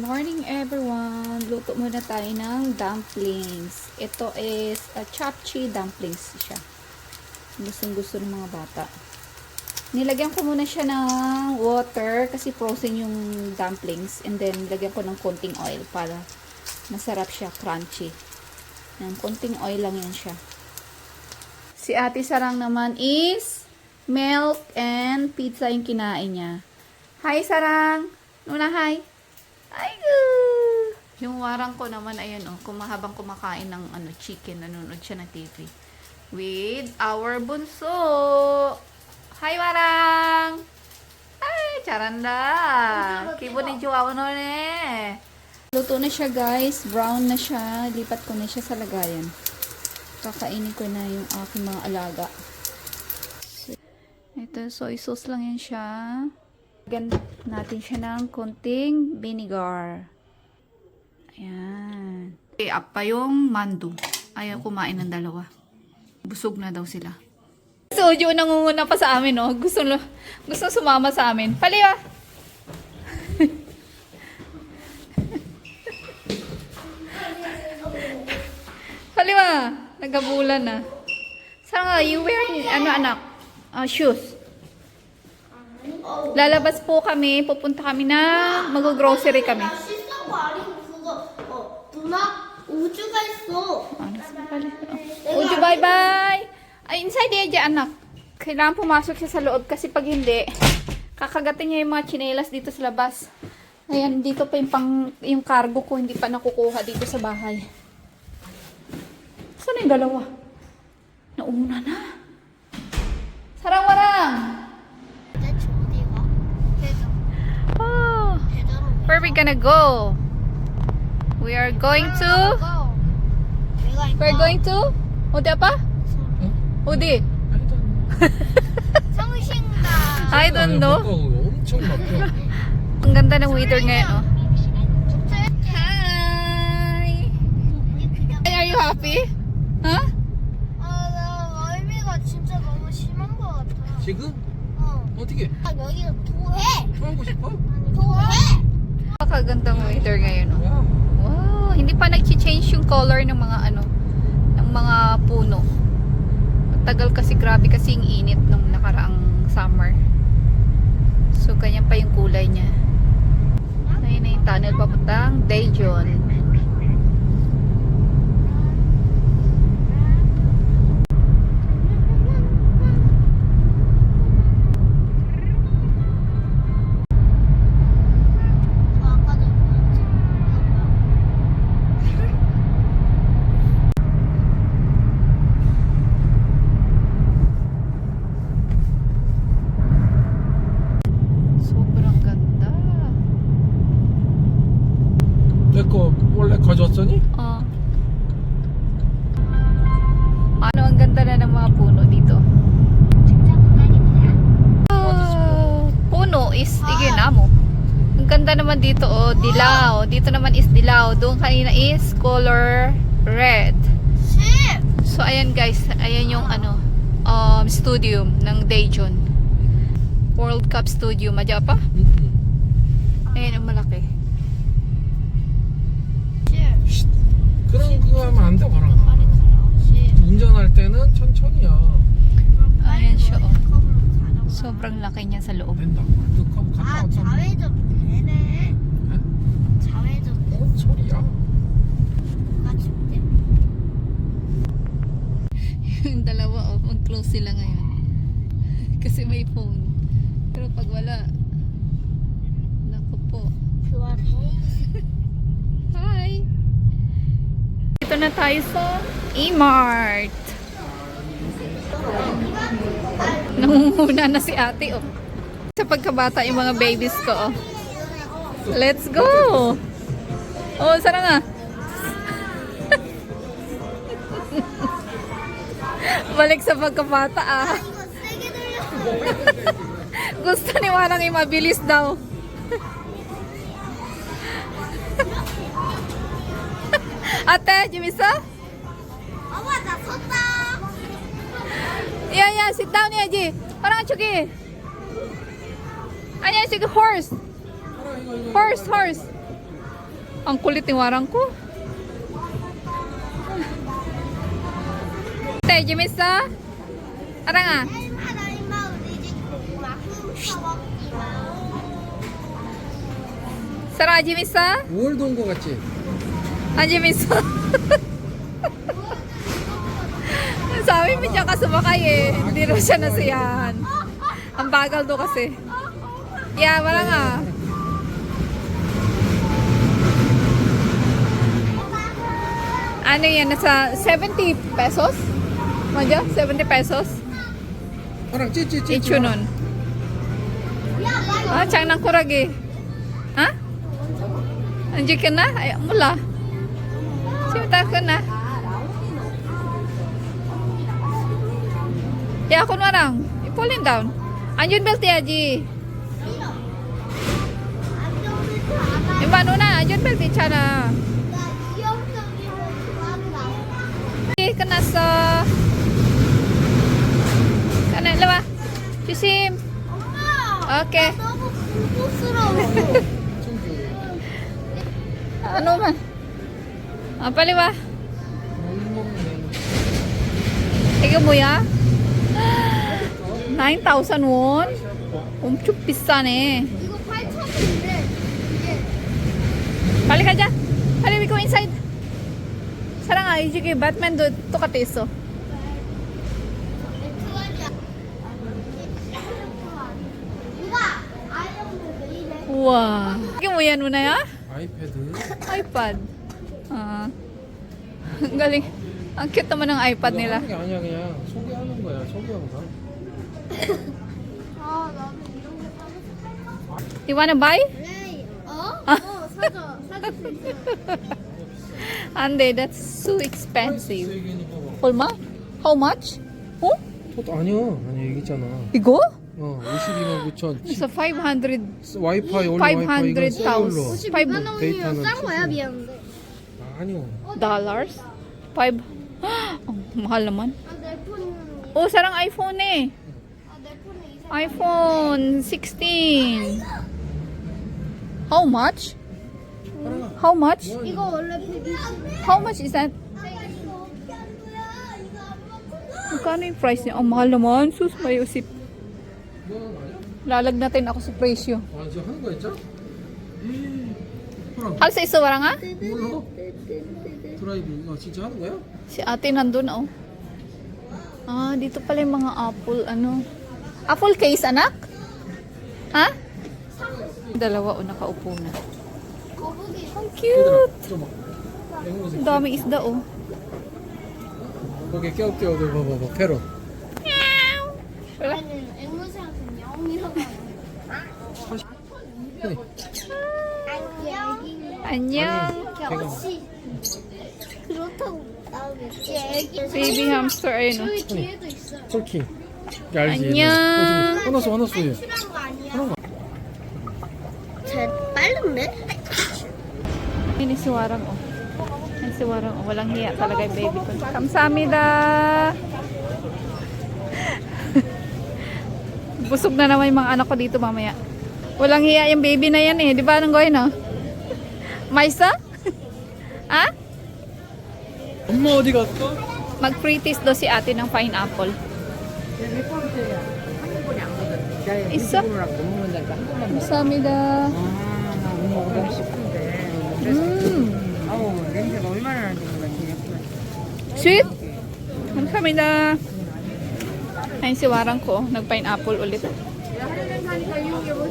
morning everyone! Luto muna tayo ng dumplings. Ito is uh, chapchi dumplings siya. Gustong gusto ng mga bata. Nilagyan ko muna siya ng water kasi frozen yung dumplings. And then nilagyan ko ng konting oil para masarap siya, crunchy. Ng konting oil lang yan siya. Si Ate Sarang naman is milk and pizza yung kinain niya. Hi Sarang! Nuna hi! Ay, goo! Yung warang ko naman, ayun, oh, kumahabang kumakain ng ano, chicken, nanonood siya ng TV. With our bunso! Hi, warang! Ay, charanda! Kibo ni Chihuahua nun eh. Luto na siya, guys. Brown na siya. Lipat ko na siya sa lagayan. Kakainin ko na yung aking mga alaga. Ito, soy sauce lang yan siya. Lagyan natin siya ng konting vinegar. Ayan. Okay, up pa yung mandu. Ayaw kumain ng dalawa. Busog na daw sila. So, yung nangunguna pa sa amin, no? Gusto, gusto sumama sa amin. Paliwa! Paliwa! Nagabulan na. Saan nga? You wearing, ano anak? Ah, shoes. Lalabas po kami, pupunta kami na mag-grocery kami. 실사고 아니고 그거 어 누나 우주가 있어. Ano sa pala? Oh. Uju, bye-bye! Ay, inside yan dyan, anak. Kailangan pumasok siya sa loob kasi pag hindi, kakagatin niya yung mga chinelas dito sa labas. Ayan, dito pa yung, pang, yung cargo ko, hindi pa nakukuha dito sa bahay. Saan yung dalawa? Nauna na. Sarang-warang! 대전으로. where we gonna go? We are going to... 내가 We're going to... 어디 아빠? 어디? 성신당. I don't know. 엄청 막혀. Ang ganda ng weather ngayon, oh. Hi! Are you happy? Huh? 아나 멀미가 진짜 너무 심한 것 같아. 지금 어. 어떻게 아 여기가 도해. 하고 싶어? 도해. Napakagandang weather ngayon, oh. 야, Wow! Hindi pa nag-change yung color ng mga ano, ng mga puno. Tagal kasi, grabe kasi yung init nung nakaraang summer. So, ganyan pa yung kulay niya. Ayun na yung tunnel papuntang Daejeon. Doon kanina is color red. 십. So, ayan guys, ayan yung ano, um, studio ng Daejeon. World Cup Studio. Madya pa? 음. Ayan ang malaki. 십. 그런 거 하면 안 돼, 빨리 봐라. 가요. 십. 운전할 때는 천천히야. Ayan siya, oh. 컵으로 가자고. Sobrang laki niya sa loob. 된다. 월드컵 갔다 아 왔잖아. 자회전 되네. 자회전 뭔 소리야? 같이 때. yung dalawa, oh, mag-close sila ngayon. Kasi may phone. Pero pag wala, naku po. 그만해. Hi! Dito na tayo sa E-Mart. Nangunguna na si ate, oh. Sa pagkabata yung mga babies ko, oh. Let's go! Oh, sana nga. Balik sa pagkabata, ah. 이거 세게 들려. Gusto ni Warang yung mabilis daw. Ate, Jimisa? 엄마 나 섰다. Yeah, yeah, sit down 해야지. Parang 저기. 아니야, 저기 horse. Horse, horse. Ang kulit ni warang ko. Tay, Jimisa? Arang ah. 얼마나 얼마 우리 집 고구마 훔쳐먹기만. Sarang Jimisa? 월드 온거 같지? Ah, Jimisa. Sabi mo siya ka sumakay eh. Hindi raw siya nasiyahan. Ang bagal do kasi. Yeah, wala nga. ano yan, nasa 70 pesos? Madyo, 70 pesos? Kurang, chi, chi, chi. Ichu nun. Ah, chang nang kurag eh. Ha? Anji ka na? Ay, mula. Simta ka na. Ya, ako narang. Ipulin down. Anjun belt ya, Ji. Yung manuna, anjun na. Anjun belt, icha na. 좋아한다. Eh, kana sa... Kana, lawa. Sisim. 엄마! Okay. 너무 공포스러워. Ano man? Ah, paliwa. Ikaw mo ya? 9,000 won? 엄청 비싸네. 이거 8,000원인데 이게 빨리 가자. 빨리 we go inside. 사랑아, 이쪽에 배트맨도 똑같아 있어. 맥주하지 누가 아이언맨 왜 이래? 우와. 이게 뭐야, 누나야? 아이패드 iPad. Ah. Ang galing. Ang cute naman ng iPad 이거 nila. 하는 게 아니야 그냥 소개하는 거야 소개 영상 아 나도 이런 거 사고 싶어. You wanna buy? 그래. 어? 어 사줘. 사줄 수 있어. Ande, that's so expensive. 얘기니까 얼마? How much? 어? 또 아니야 아니야 얘기 있잖아 이거? 어 52만 9천 그래서 500 와이파이 원래 와이파이 이건 새 걸로 500,000 데이터는 싼 거야 취소. 미안한데. 아니요 dollars? 5 oh, mahal naman. 아내 폰. Oh, sarang iPhone eh. 아내 폰에 이상. iPhone 16. How much? How much? 이거 원래 120. How much is that? 이거 어떻게 하는 거야? 이거 안 먹구나. Magkano yung price niya? Ang mahal naman. Sus, may usip. 이거는 아니야? Lalagnatin ako sa presyo. 아 지금 하는 거 있죠? 파랑 Hal sa isa warang ha? 몰라 드라이브 이거 진짜 하는 거야? Si ate nandun oh. Ah, dito pala yung mga apple, ano. Apple case, anak? Ha? Dalawa o nakaupo na. Ang cute! Ang dami isda oh. 거기 깨우깨우들 봐봐 봐 페로 원래는 앵무새한테 영이라고 아니 안녕. 안녕 걔가 혹시 그렇다고 나오겠지? 애기 베이비 햄스터 에이노 저기 뒤에도 있어 콜키 알지 안녕 화났어 화났어 얘 화난 거 아니야? siwarang oh. Ang siwarang oh. Walang hiya talaga yung baby ko. Kamsamida! Busog na naman yung mga anak ko dito mamaya. Walang hiya yung baby na yan eh. Di ba anong gawin no? Oh? Maisa? ha? Umodi ka to? Mag-freeties do si ate ng pineapple. Isa? Kamsamida. Ah, 음, 아우 냄새가 얼마나 나는 것 같아 예쁘다 sweet. 감사합니다. Ayun si Warang ko, nag-pineapple ulit.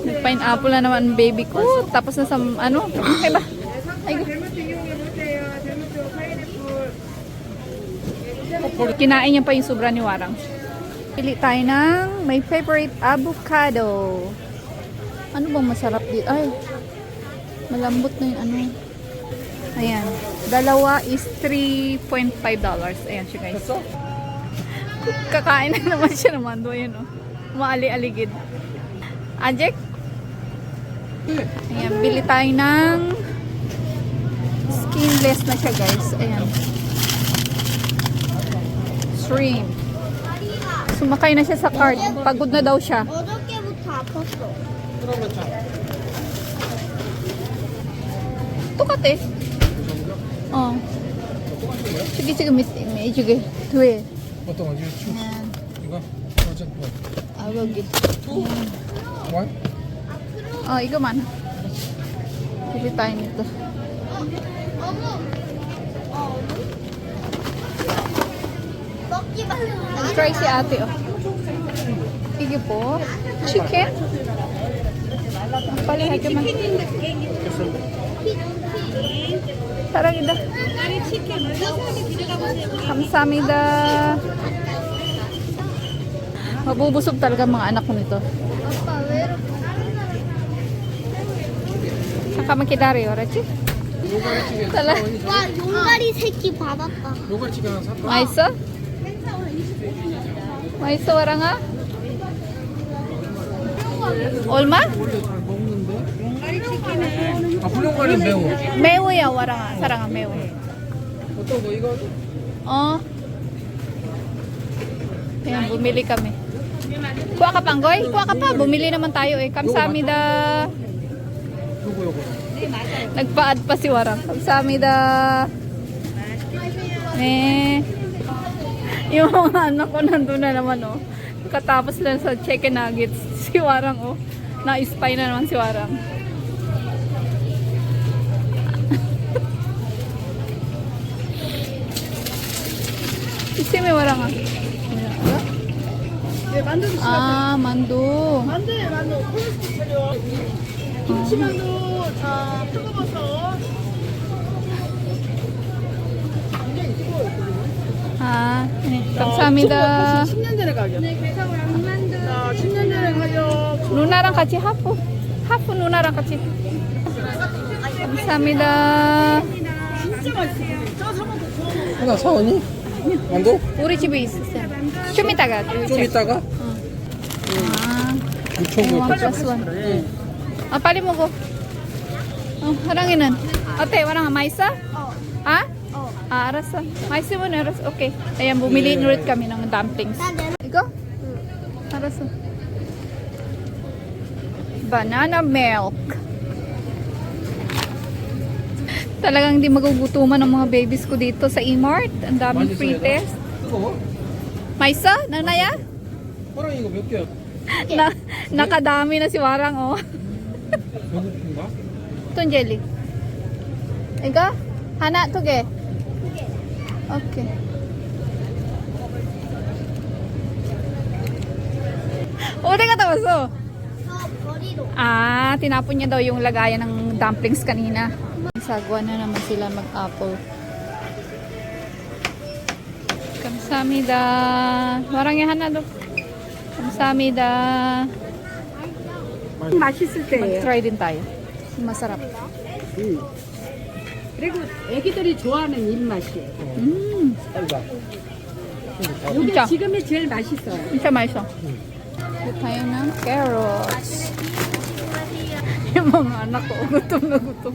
Nag-pineapple na naman ang baby ko. Tapos na sa, ano, ay ba? Ay, Kinain niya pa yung sobra ni Warang. Pili tayo ng my favorite avocado. Ano bang masarap dito? Ay, malambot na yung ano. Ayan. Dalawa is 3.5 dollars. Ayan siya guys. Kakain na naman siya naman. Do, ayan o. Maali-aligid. Ajek? Ayan, bili tayo ng skinless na siya guys. Ayan. Shrimp. Sumakay na siya sa cart. Pagod na daw siya. 똑같아. 어. 저기 지금 밑에, 밑에 저기 뒤에. 어떤 거? 이거 주 Yan. 이거? 어쨌든 뭐? Ah, wag yun. 원? Oh, igo man. Pili tayo nito. 어묵. 어, 어묵? 먹기 마. Try si ate, oh. Sige po. Chicken? Palihan ka man. 사랑이다. 감사합니다. Mabubusog talaga mga anak ko nito. 아빠 왜 이렇게 잠깐만 기다려요, 알았지? 요가리찌개 달라. 와 용가리 새끼 받았다 요가리찌개 하나 살까? 맛있어? 맛있어, 와랑아? 얼마? 원래 잘 먹는데? 아 불용가리는 매워 매워야, 와랑아. 사랑아, 매워. 어떤 거 이거? Oh. Ayan, bumili kami. Kuha ka pang, Goy? Kuha ka pa. Bumili naman tayo eh. Kamsamida. 요거 요거 Nagpa-add pa si Warang. Kamsamida. Eh. Yung mga anak ko nandun na naman oh. Katapos lang sa chicken nuggets. Si Warang oh. Na-spy na naman si Warang. Warang ah. 네, 만두 Ah, mando. 만두에 만두 콜레스테롤 차려. 김치만두 자 뜨거워서 Ah, eh, kamsamida. 10년 전에 가격. 네, 그래서 만두. 자, 10년 전에 가격. 누나랑 같이 하프. 하프 누나랑 같이. 감사합니다. 진짜 맛있어요. 한번 더 구워 먹어. 하나 사오니? 만두? 우리 집에 있었어요. 좀 이따가. 좀 이따가? 아, 유초고 one plus one. Ah, 빨리 먹어. 어, 하랑이는. 어때? 와랑아, 맛있어? 어. Ha? 어. Ah, arasa. 맛있으면 arasa. Okay. Ayan, bumili ulit kami ng dumplings. 나 내려 Ikaw? Arasa. Banana milk. Talagang hindi magugutuman ang mga babies ko dito sa E-Mart. Ang daming free test. Oh. Maisa, nanaya? Ah? Parang yung yun. Na, nakadami na si Warang, oh. Itong jelly. Ikaw? Hana, tuge? Okay. Uli ka tawas, oh. Ah, tinapon niya daw yung lagayan ng dumplings kanina. Sagwa na naman sila mag-apple. Kamsamida. Warang yahan na do. Kamsamida. 맛있을 때예요. Mag-try din tayo. Masarap. 그리고 애기들이 좋아하는 입맛이에요. Mm. 빨리 이게 진짜. 지금이 제일 맛있어요. Isa 맛있어. Ito tayo ng carrots. yung mga anak ko, gutom na gutom.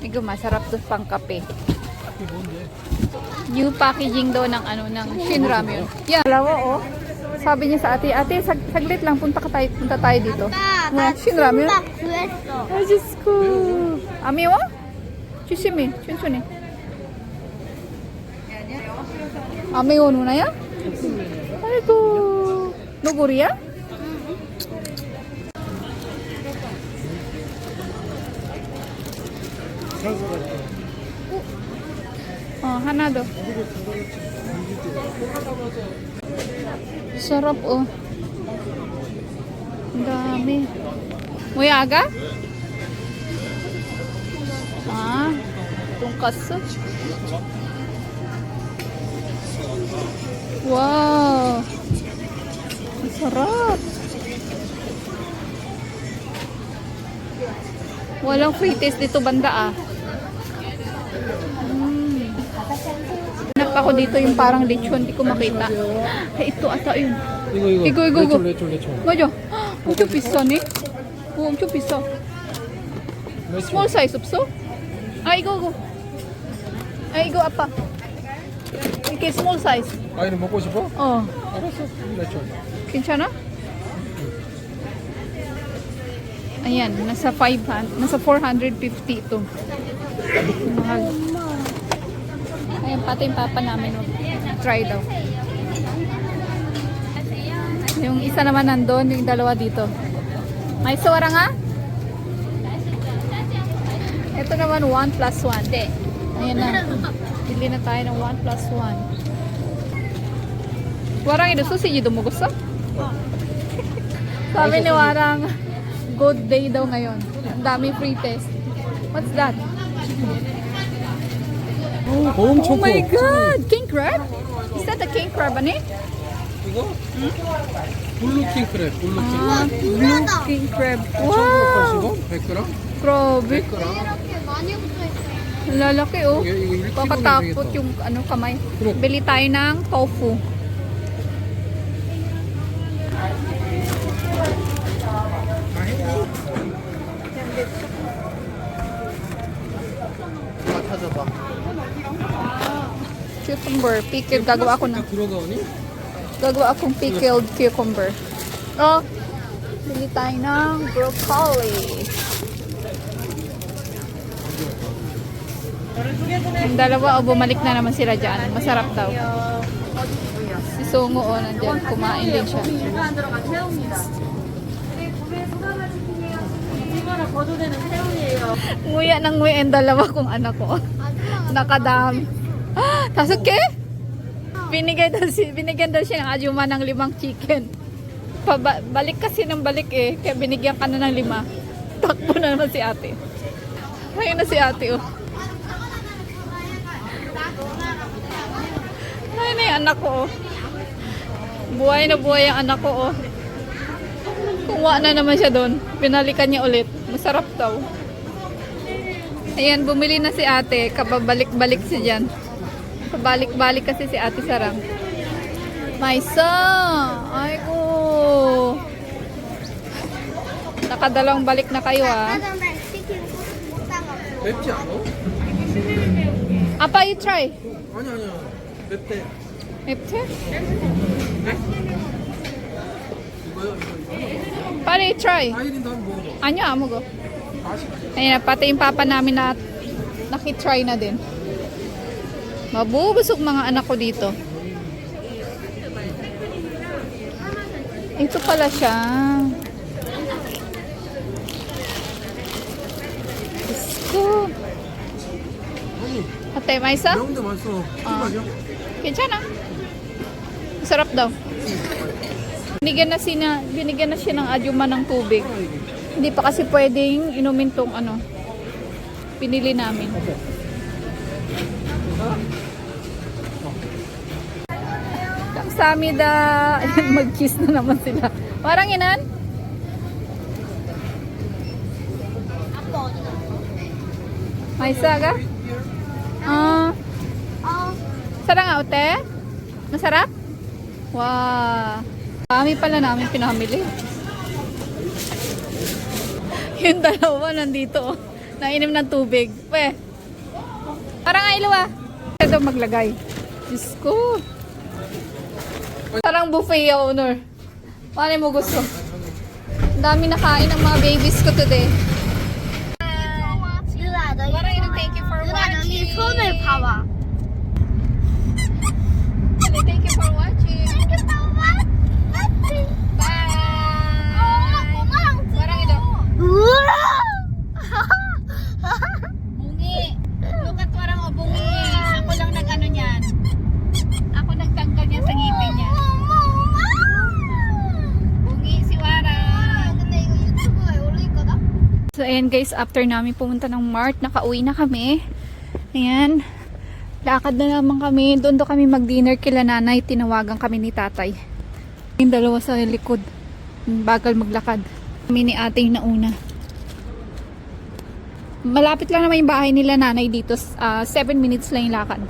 Igo, masarap to pang kape. New packaging daw ng ano ng Shin Ramyun. Yeah. Dalawa oh. Sabi niya sa ate, ate sag saglit lang punta ka tayo, punta tayo dito. Na Shin Ramyun. Ay, Diyos ko. Ami oh. wa? Chisimi, chunsuni. Ami wa nuna ya? Ay ko nuna ya? Aiko. Noguri ya? Oh, hana do. Sarap oh. Ang dami. Muyaga? Ah, tungkas. Wow. Sarap! Walang frites dito banda ah. Mm. Hanap ako dito yung parang lechon, hindi ko makita. Ay, ito ata yun. Igo, igo, igo. Majo, umcho piso ni? Umcho piso. Small size upso? Ay, igo, igo. Ay, ah. ah, ah, igo, apa. Okay, small size. Ay, naman ko siya po? Oo. Ano sa lechon? Kinsa na? Ayan, nasa 500, nasa 450 ito. Mahal. Ayan, pati yung papa namin. Oh. Try daw. Yung isa naman nandun, yung dalawa dito. May sora nga? Ito naman 1 plus 1. Ayan na. Bili na tayo ng 1 plus 1. Warang ito, susi dito mo gusto? Sabi ni Warang, good day daw ngayon. Ang dami free test. What's that? 엄청 Oh my 커. god! King crab? Is that a king crab, ano eh? 이거? 블루킹 크랩. 블루킹. Ah, blue king crab. 1,980원? Wow! 100g? Grabe. 100g? 이렇게 많이 붙어 있어. Lalaki oh. 이거 이거 1kg Kakatapot yung ano kamay. Bili tayo ng tofu. cucumber. Pickled. Gagawa ako ng... Gagawa akong pickled cucumber. Oh, bili tayo ng broccoli. Yung dalawa, o bumalik na naman sila dyan. Masarap daw. Si Songo, o, oh. Kumain din siya. Nguya ng nguya ang dalawa kong anak ko. Nakadami. Ah, Sasuke? Binigay daw si, binigyan daw siya ng ajuma ng limang chicken. Paba, balik kasi ng balik eh. Kaya binigyan ka na ng lima. Takbo na naman si ate. Ayun na si ate oh. Ayun na yung anak ko oh. Buhay na buhay ang anak ko oh. Kuha na naman siya doon. Binalikan niya ulit. Masarap daw. Ayan, bumili na si ate. Kababalik-balik siya dyan. Pabalik-balik kasi si ate Sarang. Maisa! Ay ko! Nakadalawang balik na kayo ah. 짜장면 치킨 못 사먹어. 맵지 않아? Apa, you try. 아니 아니야. 맵대. Epte? 이거요? 이거. Pare, you try. 아이린 다 한번 먹어봐. Anyo, amo go. Ayan, na, pati yung papa namin na nakitry na din. Mabubusog mga anak ko dito. Ito pala siya. Isko. Ate, may isa? Uh, Kinsya na. Sarap daw. Binigyan na, sina, binigyan na siya ng adyuma ng tubig. Hindi pa kasi pwedeng inumin tong ano. Pinili namin. kamsamida. Ayan, mag-kiss na naman sila. Parang inan? May isa ka? Ah. Uh, Sarang nga, ute? Masarap? Wow. Kami pala namin pinamili. Yung dalawa nandito. Oh. Nainom ng tubig. Pwe. Parang ay luwa. Ito maglagay. Diyos ko. Parang buffet ya, owner. Paano mo gusto? Ang dami nakain ng mga babies ko today. Ayan guys, after namin pumunta ng Mart, nakauwi na kami. Ayan. Lakad na naman kami. Doon do kami mag-dinner kila nanay. Tinawagan kami ni tatay. Yung dalawa sa likod. Bagal maglakad. Kami ni ate yung nauna. Malapit lang naman yung bahay nila nanay dito. 7 minutes lang yung lakad.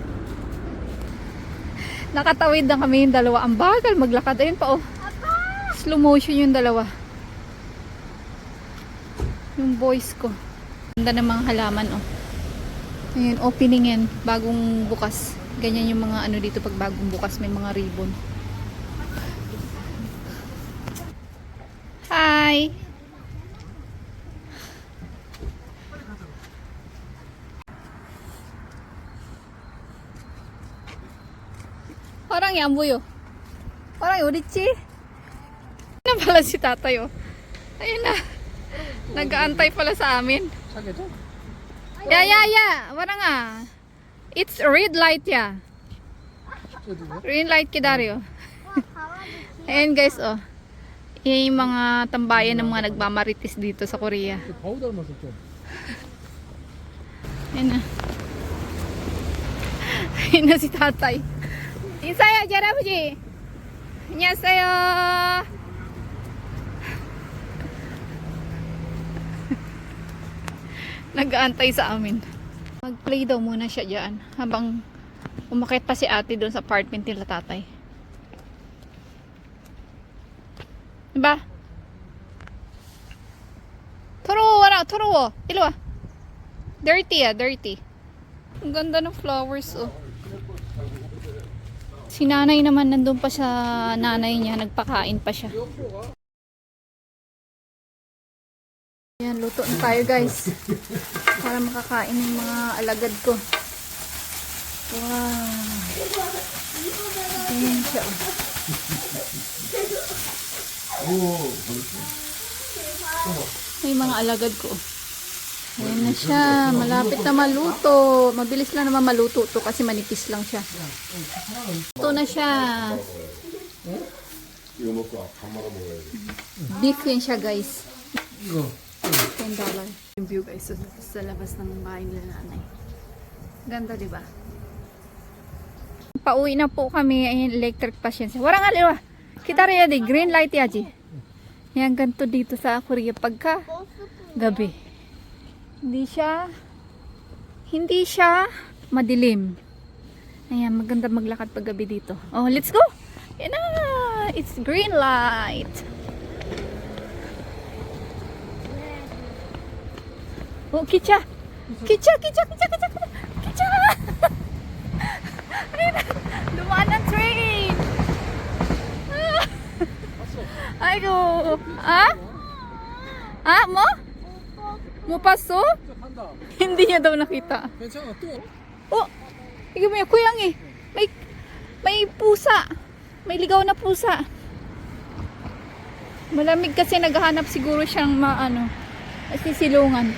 Nakatawid na kami yung dalawa. Ang bagal maglakad. Ayun pa oh. Slow motion yung dalawa. Yung boys ko. Ganda ng mga halaman oh. Ayun, opening yan. Bagong bukas. Ganyan yung mga ano dito pag bagong bukas. May mga ribbon. Hi! Parang yan, buyo. Parang urichi. Ano pala si tatay, oh. Ayun na. Nag-aantay pala sa amin. Saan ito? Yeah, yeah, yeah. Wala nga. It's red light ya. Yeah. Red light kidario. Ayan guys, oh. Yan yung mga tambayan ng mga nagmamaritis dito sa Korea. Ayan na. Ayan na si tatay. Insaya, Jarabuji! Annyeonghaseyo! Nag-aantay sa amin. Mag-play daw muna siya dyan. Habang umakit pa si ate doon sa apartment nila tatay. Diba? Turo, wala, turo. Ilo ah. Dirty ah, dirty. Ang ganda ng flowers oh. Si nanay naman nandun pa sa nanay niya, nagpakain pa siya. Ayan, luto na tayo guys. Para makakain ng mga alagad ko. Wow. Ayan siya. oh. May mga alagad ko. Ayan na siya. Malapit na maluto. Mabilis lang naman maluto to kasi manipis lang siya. Ito na siya. Beef yun siya guys. 이거. 10 dollar. Yung view guys sa, sa labas ng bahay nila nanay. Ganda di ba? Pauwi na po kami. Ayan, electric pa siya. Warang aliwa. Kita rin di. Green light yaji. Yan ganito dito sa Korea pagka gabi. Hindi siya hindi siya madilim. Ayan, maganda maglakad pag gabi dito. Oh, let's go! Yan na! It's green light! Oh, kicha! Kicha, kicha, kicha, kicha, kicha! Kicha! Ayun na! Dumaan ang train! Ah! Ayo! Ah? Ah, mo? Mo paso? 한다. Hindi niya daw nakita. 괜찮아 또. Oh, ikaw mo yung kuyang eh. May, may pusa. May ligaw na pusa. Malamig kasi naghahanap siguro siyang maano, sisilungan.